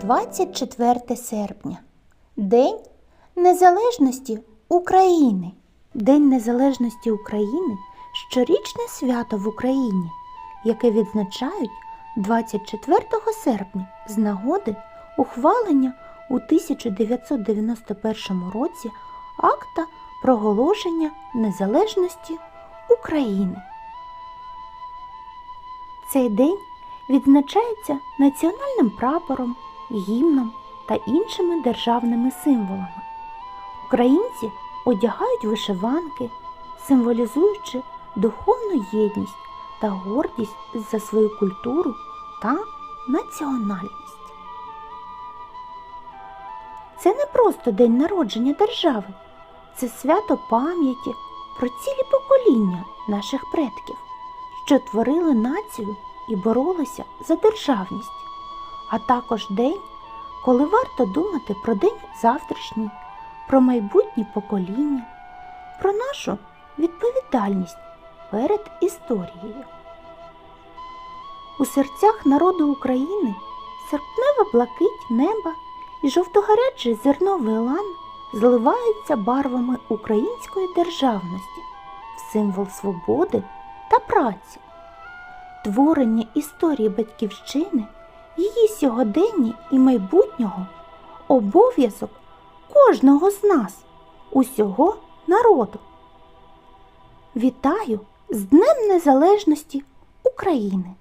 24 серпня. День Незалежності України. День Незалежності України щорічне свято в Україні, яке відзначають 24 серпня з нагоди ухвалення у 1991 році акта проголошення незалежності України. Цей день відзначається національним прапором, гімном та іншими державними символами. Українці одягають вишиванки, символізуючи духовну єдність та гордість за свою культуру та національність. Це не просто день народження держави, це свято пам'яті про цілі покоління наших предків, що творили націю і боролися за державність, а також день, коли варто думати про день завтрашній, про майбутні покоління, про нашу відповідальність перед історією. У серцях народу України серпнева блакить неба і жовтогарячий зерновий лан зливаються барвами української державності в символ свободи та праці. Творення історії батьківщини, її сьогодення і майбутнього обов'язок кожного з нас, усього народу. Вітаю з Днем Незалежності України!